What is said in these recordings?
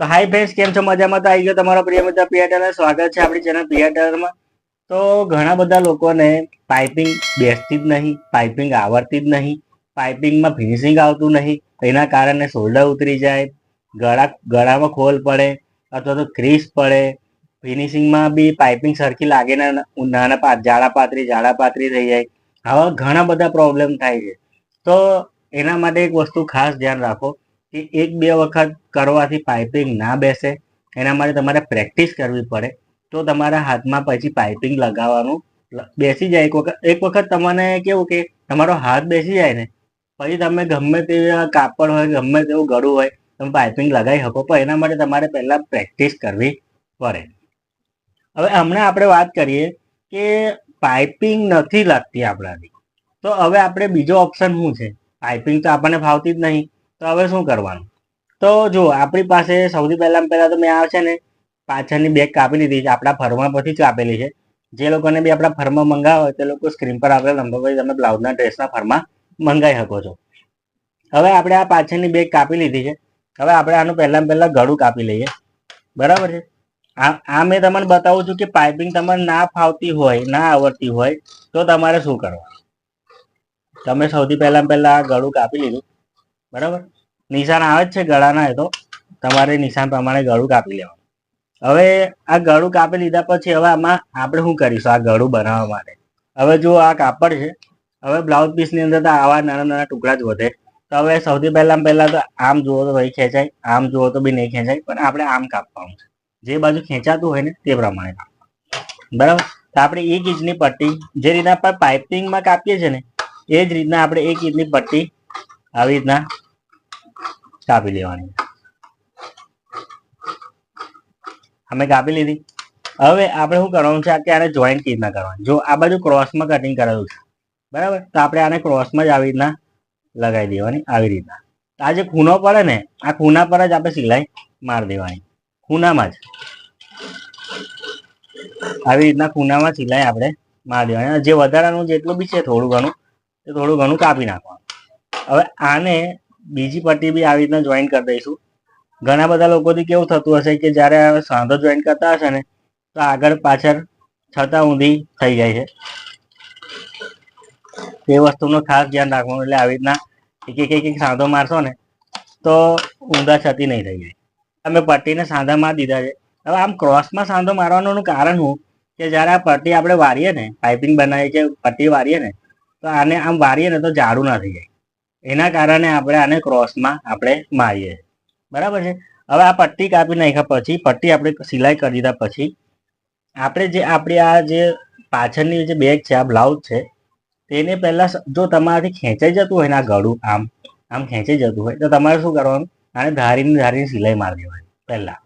તો high friends કેમ છો? મજામાં? તો આવી ગયો તમારા પ્રિય મિત્ર પિયા સ્વાગત છે આપણી ચેનલ પિયા ટેલરમાં તો ઘણા બધા લોકોને પાઇપિંગ બેસતી જ નહીં પાઇપિંગ આવડતી જ નહીં પાઇપિંગમાં ફિનિશિંગ આવતું નહીં. એના કારણે શોલ્ડર ઉતરી જાય, ગળા, ગળામાં ખોલ પડે અથવા તો ક્રીસ પડે. ફિનિશિંગમાં બી પાઇપિંગ સરખી લાગે ના, નાના જાડા પાતરી જાડા પાતરી થઈ જાય. આવા ઘણા બધા પ્રોબ્લેમ થાય છે. તો એના માટે એક વસ્તુ ખાસ ધ્યાન રાખો. કે એક બે વખત કરવાથી પાઇપિંગ ના બેસે, એના માટે તમારે પ્રેક્ટિસ કરવી પડે. તો તમારા હાથમાં પછી પાઇપિંગ લગાવવાનું બેસી જાય. એક વખત એક વખત તમને કેવું કે તમારો હાથ બેસી જાય ને, પછી તમે ગમે તેવા કાપડ હોય, ગમે તેવું ગળું હોય, તમે પાઇપિંગ લગાવી શકો, પણ એના માટે તમારે પહેલાં પ્રેક્ટિસ કરવી પડે. હવે હમણાં આપણે વાત કરીએ કે પાઇપિંગ નથી લાગતી આપણાથી. તો હવે આપણે બીજો ઓપ્શન શું છે? પાઇપિંગ તો આપણને ફાવતી જ નહીં. તો હવે શું કરવાનું? તો જો આપણી પાસે સૌથી પહેલાં પહેલાં તો મેં આ છે ને પાછળની બેગ કાપી લીધી છે, આપણા ફર્મા પરથી જ કાપેલી છે. જે લોકોને બી આપણા ફર્મા મંગાવો તે લોકો સ્ક્રીન પર આપેલા નંબર તમે બ્લાઉઝના ડ્રેસના ફર્મા મંગાવી શકો છો. હવે આપણે આ પાછળની બેગ કાપી લીધી છે. હવે આપણે આનું પહેલાં પહેલાં ગળું કાપી લઈએ. બરાબર છે? આ મેં તમને બતાવું છું કે પાઇપિંગ તમારે ના ફાવતી હોય, ના આવડતી હોય, તો તમારે શું કરવાનું? તમે સૌથી પહેલાં પહેલાં આ ગળું કાપી લીધું. બરાબર? નિશાન આવે જ છે ગળાના એ તો. તમારે નિશાન પ્રમાણે ગળું કાપી લેવાનું. હવે આ ગળું કાપી લીધા પછી હવે આમાં આપણે શું કરીશું? આ ગળું બનાવવા માટે. હવે જો આ કાપડ છે, હવે બ્લાઉઝ પીસની અંદર તો આવા નાના નાના ટુકડા જ વધે. તો હવે સૌથી પહેલાં પહેલાં તો આમ જુઓ તો ભાઈ ખેંચાય, આમ જુઓ તો બી નહીં ખેંચાય, પણ આપણે આમ કાપવાનું છે. જે બાજુ ખેંચાતું હોય ને તે પ્રમાણે બરાબર? તો આપણે એક ઇંચની પટ્ટી જે રીતના પાઇપિંગમાં કાપીએ છીએ ને, એ જ રીતના આપણે એક ઇંચની પટ્ટી આવી રીતના કાપી લેવાની. અમે કાપી લીધી. હવે આપણે શું કરવાનું છે? કે આને જોઈન્ટ કેવી રીતના કરવાનું? જો આ બાજુ ક્રોસમાં કટિંગ કરેલું છે. બરાબર? તો આપણે આને ક્રોસમાં જ આવી રીતના લગાવી દેવાની, આવી રીતના. આ જે ખૂનો પડે ને, આ ખૂના પર જ આપણે સિલાઈ મારી દેવાની. ખૂનામાં જ. આવી રીતના ખૂનામાં સિલાઈ આપણે મારી દેવાની. જે વધારાનું જેટલું બી છે, થોડું ઘણું, એ થોડું ઘણું કાપી નાખવાનું. હવે આને બીજી પટ્ટી બી આવી રીતના જોઈન કરી દઈશું. ઘણા બધા લોકોથી કેવું થતું હશે કે જ્યારે સાંધો જોઈન કરતા હશે ને, તો આગળ પાછળ છતાં ઊંધી થઈ જાય છે. તે વસ્તુનું ખાસ ધ્યાન રાખવાનું એટલે આવી રીતના એક એક એક સાંધો મારશો ને, તો ઊંધા છતી નહીં થઈ જાય. અમે પટ્ટીને સાંધા મારી દીધા છે. હવે આમ ક્રોસમાં સાંધો મારવાનું કારણ શું? કે જ્યારે આ પટ્ટી આપણે વારીએ ને પાઇપિંગ બનાવીએ કે પટ્ટી વારીએ ને, તો આને આમ વારીએ ને તો જાડું ના થઈ જાય. એના કારણે આપણે આને ક્રોસમાં આપણે મારીએ. બરાબર છે? હવે આ પટ્ટી કાપી નાખ્યા પછી, પટ્ટી આપણે સિલાઈ કરી દીધા પછી, આપણે જે આપણી આ જે પાછળની જે બેગ છે, આ બ્લાઉઝ છે, તેને પહેલાં જો તમારાથી ખેંચાઈ જતું હોય ને આ ગળું, આમ આમ ખેંચાઈ જતું હોય, તો તમારે શું કરવાનું? આને ધારીને ધારીને સિલાઈ મારી દેવાની, પહેલાં.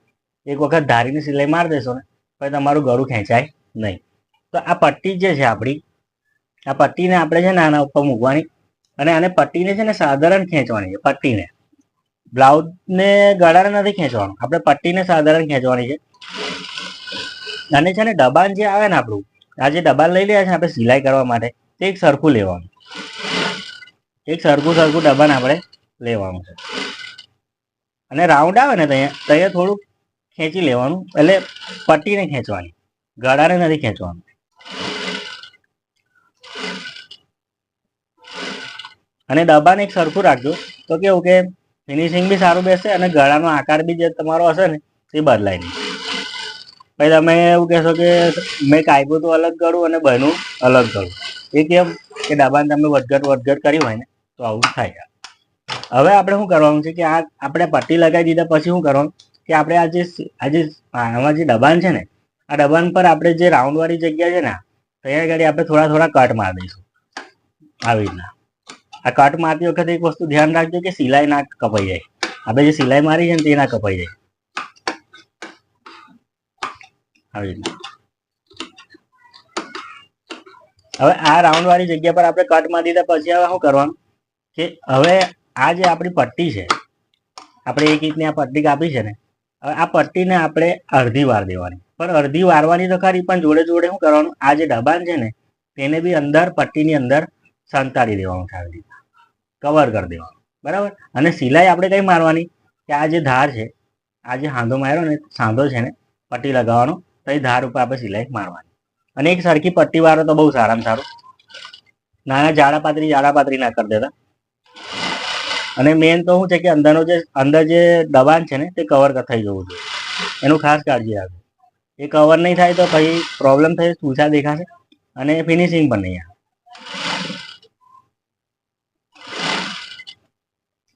એક વખત ધારીને સિલાઈ મારી દેશો ને, પછી તમારું ગળું ખેંચાય નહીં. તો આ પટ્ટી જે છે આપણી, આ પટ્ટીને આપણે છે ને આના ઉપર મૂકવાની અને આને પટ્ટીને છે ને સાધારણ ખેંચવાની છે, પટ્ટીને. બ્લાઉઝને ગળાને નથી ખેંચવાનું. આપણે પટ્ટીને સાધારણ ખેંચવાની છે. અને છે ને દબાણ જે આવે ને આપણું, આ જે દબાણ લઈ રહ્યા છે આપણે સિલાઈ કરવા માટે, તે એક સરખું લેવાનું. એક સરખું સરખું દબાણ આપણે લેવાનું છે. અને રાઉન્ડ આવે ને ત્યાં ત્યાં થોડુંક ખેંચી લેવાનું. એટલે પટ્ટીને ખેંચવાની, ગળાને નથી ખેંચવાનું. અને દબાણ એક સરખું રાખજો. તો કેવું કે ફિનિશિંગ બી સારું બેસશે અને ગળાનો આકાર બી જે તમારો હશે ને, તે બદલાય નહીં. પછી તમે એવું કહેશો કે મેં કાપ્યું તો અલગ ગળું અને બન્યું અલગ ગળું. એ કેમ? કે દબાણ તમે વધઘટ વધઘટ કર્યું હોય ને, તો આવું થાય. હવે આપણે શું કરવાનું છે કે આ આપણે પટ્ટી લગાવી દીધા પછી શું કરવાનું? કે આપણે આ જે આ જે આમાં જે દબાણ છે ને, આ દબાણ પર આપણે જે રાઉન્ડ વાળી જગ્યા છે ને ત્યાં આગળ આપણે થોડા થોડા કટ મારી દઈશું. આવી રીતના. આ કટ મારતી વખતે એક વસ્તુ ધ્યાન રાખજો કે સિલાઈ ના કપાઈ જાય. આપણે જે સિલાઈ મારી છે ને તે ના કપાઈ જાય. આવી રીતના હવે આ રાઉન્ડ વાળી જગ્યા પર આપણે કટ મારી દીધા, પછી હવે શું કરવાનું? કે હવે આ જે આપણી પટ્ટી છે, આપણે એક ઇંચની આ પટ્ટી કાપી છે ને, હવે આ પટ્ટીને આપણે અડધી વાર દેવાની. પણ અડધી વારવાની તો ખરી, પણ જોડે જોડે શું કરવાનું? આ જે દબાણ છે ને, તેને બી અંદર, પટ્ટીની અંદર સંતાડી દેવાનું છે આવી રીતના કવર કરી દેવાનું. બરાબર? અને સિલાઈ આપણે કઈ મારવાની? કે આ જે ધાર છે, આ જે સાંધો માર્યો ને, સાંધો છે ને, પટ્ટી લગાવવાનો, તો એ ધાર ઉપર આપણે સિલાઈ મારવાની. અને એક સરખી પટ્ટી વાળો તો બહુ સારામાં સારું. નાના જાડા પાતરી જાડા પાતરી ના કરી દેતા. અને મેન તો શું છે કે અંદરનો જે, અંદર જે દબાણ છે ને, તે કવર થઈ જવું જોઈએ. એનું ખાસ કાળજી રાખજો. એ કવર નહીં થાય તો પછી પ્રોબ્લેમ થાય ઊંચા દેખાશે અને ફિનિશિંગ પણ નહીં આવે.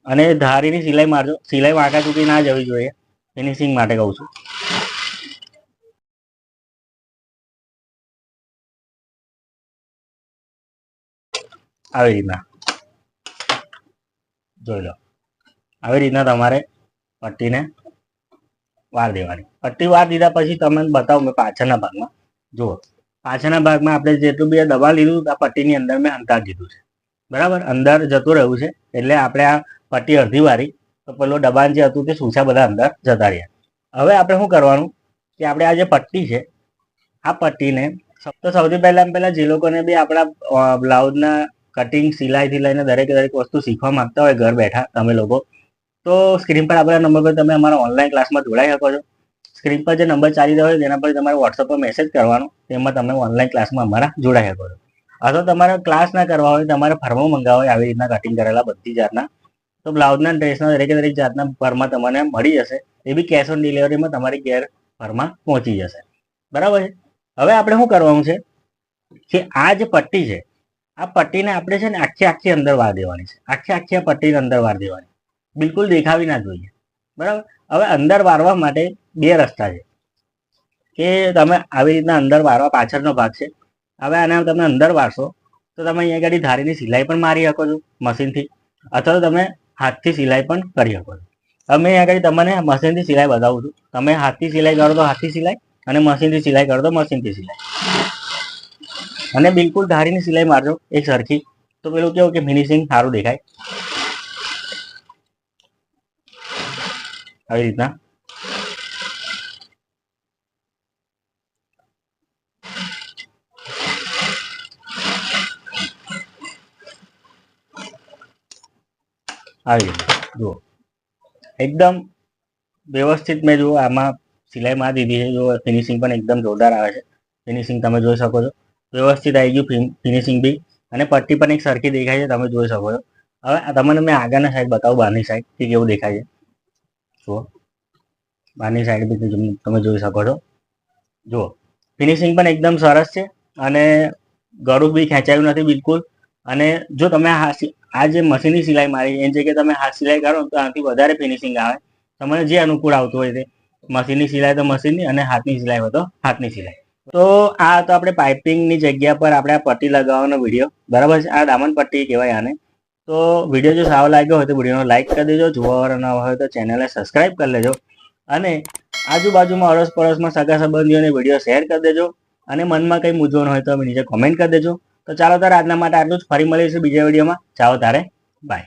અને ધારીની સિલાઈ મારજો. સિલાઈ વાંકા ચૂકી ના જવી જોઈએ. ફિનિશિંગ માટે કહું છું. આવી રીતના. જોઈ લો. આવી રીતના તમારે પટ્ટીને વાર દેવાની. પટ્ટી વાર દીધા પછી તમે બતાવો મેં પાછળના ભાગમાં. જુઓ. પાછળના ભાગમાં આપણે જેટલું બી દબાણ લીધું, આ પટ્ટીની અંદર મેં અંતર દીધું છે. બરાબર? અંદર જતું રહ્યું છે. એટલે આપણે આ પટ્ટી અડધી વારી તો પેલો દબાણ જે હતું તે સૂછા બધા અંદર જતા રહ્યા. હવે આપણે શું કરવાનું કે આપણે આ જે પટ્ટી છે, આ પટ્ટીને તો સૌથી પહેલા પહેલા જે લોકોને બી આપણા બ્લાઉઝના કટિંગ સિલાઈથી લઈને દરેક દરેક વસ્તુ શીખવા માંગતા હોય ઘર બેઠા તમે લોકો, તો સ્ક્રીન પર આપણા નંબર પર તમે અમારા ઓનલાઈન ક્લાસમાં જોડાઈ શકો છો. સ્ક્રીન પર જે નંબર ચાલી રહ્યો હોય તેના પર તમારે વોટ્સઅપ પર મેસેજ કરવાનો, તેમાં તમે ઓનલાઈન ક્લાસમાં અમારા જોડાઈ શકો છો. અથવા તમારે ક્લાસ ના કરવા હોય, તમારે ફર્મો મંગાવવા હોય, આવી રીતના કટિંગ કરેલા બધી જાતના તો બ્લાઉઝના ડ્રેસના દરેકે દરેક જાતના ભરમાં તમને મળી જશે. એ બી કેશ ઓન ડિલિવરીમાં તમારી ઘેર ભરમાં પહોંચી જશે. બરાબર છે? હવે આપણે શું કરવાનું છે? કે આ જે પટ્ટી છે, આ પટ્ટીને આપણે છે ને આખી આખી અંદર વાર દેવાની છે. આખી આખી આ પટ્ટીને અંદર વાર દેવાની. બિલકુલ દેખાવી ના જોઈએ. બરાબર? હવે અંદર વારવા માટે બે રસ્તા છે. કે તમે આવી રીતના અંદર વારવા પાછળનો ભાગ છે. હવે આને તમે અંદર વારશો તો તમે અહીંયા ગાડી ધારીની સિલાઈ પણ મારી શકો છો મશીનથી. અથવા તો તમે હાથથી સિલાઈ પણ કરી શકો છો. હવે અહીંયા આગળ તમને મશીનથી સિલાઈ બતાવું છું. તમે હાથથી સિલાઈ કરો તો હાથથી સિલાઈ અને મશીનથી સિલાઈ કરો તો મશીનથી સિલાઈ. અને બિલકુલ ધારીની સિલાઈ મારજો એક સરખી. તો પેલું કેવું કે ફિનિશિંગ સારું દેખાય. આવી રીતના. આવી જુઓ. એકદમ વ્યવસ્થિત મેં જુઓ, આમાં સિલાઈ માં દીધી છે. જો ફિનિશિંગ પણ એકદમ જોરદાર આવે છે. ફિનિશિંગ તમે જોઈ શકો છો. વ્યવસ્થિત આવી ગયું ફિનિશિંગ બી. અને પટ્ટી પણ એક સરખી દેખાય છે, તમે જોઈ શકો છો. હવે તમને મેં આગળના સાઈડ બતાવું, બહારની સાઈડ કે કેવું દેખાય છે. જુઓ. બહારની સાઈડ બી તમે જોઈ શકો છો. જુઓ. ફિનિશિંગ પણ એકદમ સરસ છે. અને ગળું બી ખેંચાયું નથી બિલકુલ. અને જો તમે આ જે મશીનની સિલાઈ મારી એની જગ્યાએ તમે હાથ સિલાઈ કરો તો આનાથી વધારે ફિનિશિંગ આવે. તમને જે અનુકૂળ આવતું હોય તે. મશીનની સિલાઈ તો મશીનની અને હાથની સિલાઈ હોય તો હાથની સિલાઈ. તો આ તો આપણે પાઇપિંગની જગ્યા પર આપણે આ પટ્ટી લગાવવાનો વીડિયો. બરાબર છે? આ દામન પટ્ટી કહેવાય આને. તો વીડિયો જો સારો લાગ્યો હોય તો વિડીયોનો લાઇક કરી દેજો. જોવા ન હોય તો ચેનલને સબસ્ક્રાઇબ કરી લેજો. અને આજુબાજુમાં અડોસ પડોશમાં સગા સંબંધીઓને વીડિયો શેર કરી દેજો. અને મનમાં કંઈ મૂંઝવણ હોય તો નીચે કોમેન્ટ કરી દેજો. તો ચાલો તારે આજના માટે આટલું જ. ફરી મળીશું બીજા વિડીયોમાં. ચાલો તારે. બાય